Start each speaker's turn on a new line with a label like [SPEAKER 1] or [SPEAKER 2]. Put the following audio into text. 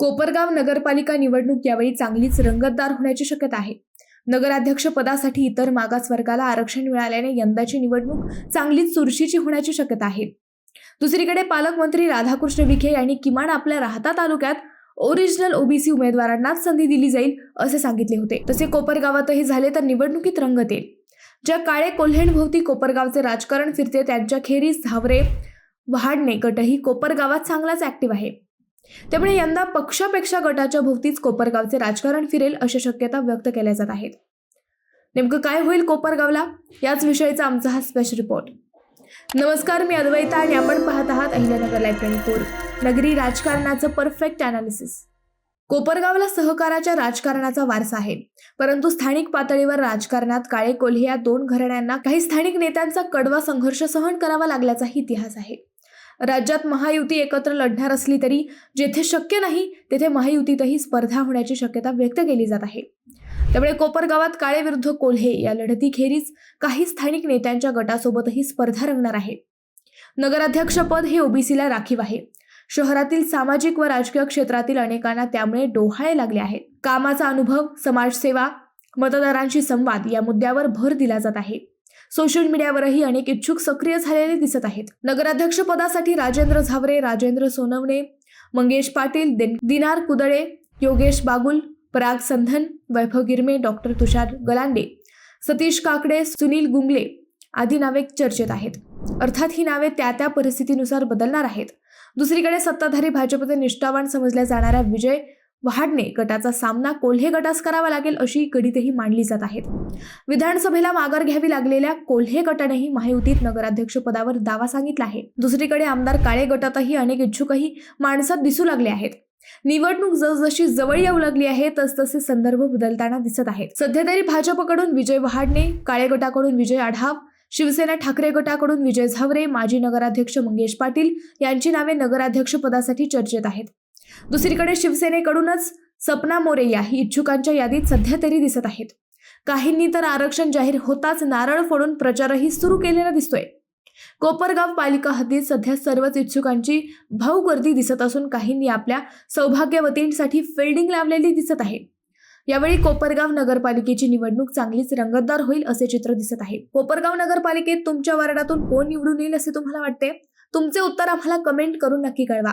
[SPEAKER 1] कोपरगाव नगरपालिका निवडणूक यावेळी चांगलीच रंगतदार होण्याची शक्यता आहे. नगराध्यक्ष पदासाठी इतर मागासवर्गाला आरक्षण मिळाल्याने यंदाची निवडणूक चांगलीच चुरशीची होण्याची शक्यता आहे. दुसरीकडे पालकमंत्री राधाकृष्ण विखे यांनी किमान आपल्या राहता तालुक्यात ओरिजिनल ओबीसी उमेदवारांनाच संधी दिली जाईल असे सांगितले होते. तसे कोपरगावातही झाले तर निवडणुकीत रंगत येईल ज्या काळे कोल्हेंभोवती कोपरगावचे राजकारण फिरते त्यांच्या खेरीज धावरे वहाडणे गटही कोपरगावात चांगलाच ऍक्टिव्ह आहे. त्यामुळे यंदा पक्षापेक्षा गटाच्या भोवतीच कोपरगावचे राजकारण फिरेल अशा शक्यता व्यक्त केल्या जात आहेत. नेमकं काय होईल कोपरगावला? याच विषयीचा आमचा हा स्पेशल रिपोर्ट नमस्कार मी अद्वैता आणि आपण पाहत आहात अहिल्यानगर लाईफ ट्वेंटी फोर नगरी राजकारणाचं परफेक्ट अनालिसिस कोपरगावला सहकाराच्या राजकारणाचा वारसा आहे. परंतु स्थानिक पातळीवर राजकारणात काळे कोल्हे या दोन घराण्यांना काही स्थानिक नेत्यांचा कडवा संघर्ष सहन करावा लागल्याचाही इतिहास आहे. राज्यात महायुती एकत्र लढणार असली तरी जेथे शक्य नाही तेथे महायुतीतही स्पर्धा होण्याची शक्यता व्यक्त केली जात आहे. त्यामुळे कोपरगावात काळे विरुद्ध कोल्हे या लढतीखेरीज काही स्थानिक नेत्यांच्या गटासोबतही स्पर्धा रंगणार आहे. नगराध्यक्षपद हे ओबीसीला राखीव आहे. शहरातील सामाजिक व राजकीय क्षेत्रातील अनेकांना त्यामुळे डोहाळे लागले आहेत. कामाचा अनुभव समाजसेवा मतदारांशी संवाद या मुद्द्यावर भर दिला जात आहे. सोशल मीडियावरही अनेक इच्छुक सक्रिय झालेले दिसत आहेत. नगराध्यक्ष पदासाठी राजेंद्र झावरे राजेंद्र सोनवणे मंगेश पाटील दिन- दिनार कुदळे योगेश बागुल पराग संधन वैभव गिरमे डॉक्टर तुषार गलांडे सतीश काकडे सुनील गुंगले आदी नावे चर्चेत आहेत. अर्थात ही नावे त्या त्या परिस्थितीनुसार बदलणार आहेत. दुसरीकडे सत्ताधारी भाजपचे निष्ठावान समजल्या जाणाऱ्या विजय वहाडणे गटाचा सामना कोल्हे गटास करावा लागेल अशी गणितही मांडली जात आहेत. विधानसभेला माघार घ्यावी लागलेल्या कोल्हे गटानेही महायुतीत नगराध्यक्षपदावर दावा सांगितला आहे. दुसरीकडे आमदार काळे गटातही अनेक इच्छुकही माणसात दिसू लागले आहेत. निवडणूक जसजशी जवळ येऊ लागली आहे तसतसे संदर्भ बदलताना दिसत आहेत. सध्या तरी भाजपकडून विजय वहाडणे काळे गटाकडून विजय आढाव शिवसेना ठाकरे गटाकडून विजय झावरे माजी नगराध्यक्ष मंगेश पाटील यांची नावे नगराध्यक्ष पदासाठी चर्चेत आहेत. दुसरीकडे शिवसेनेकडूनच सपना मोरे याही इच्छुकांच्या यादीत सध्या तरी दिसत आहेत. काहींनी तर आरक्षण जाहीर होताच नारळ फोडून प्रचारही सुरू केलेला दिसतोय. कोपरगाव पालिका हद्दीत सध्या सर्वच इच्छुकांची भाऊ गर्दी दिसत असून काहींनी आपल्या सौभाग्यवतींसाठी फिल्डिंग लावलेली दिसत आहे. यावेळी कोपरगाव नगरपालिकेची निवडणूक चांगलीच रंगतदार होईल असे चित्र दिसत आहे. कोपरगाव नगरपालिकेत तुमच्या वार्डातून कोण निवडून येईल असे तुम्हाला वाटते? तुमचे उत्तर आम्हाला कमेंट करून नक्की कळवा.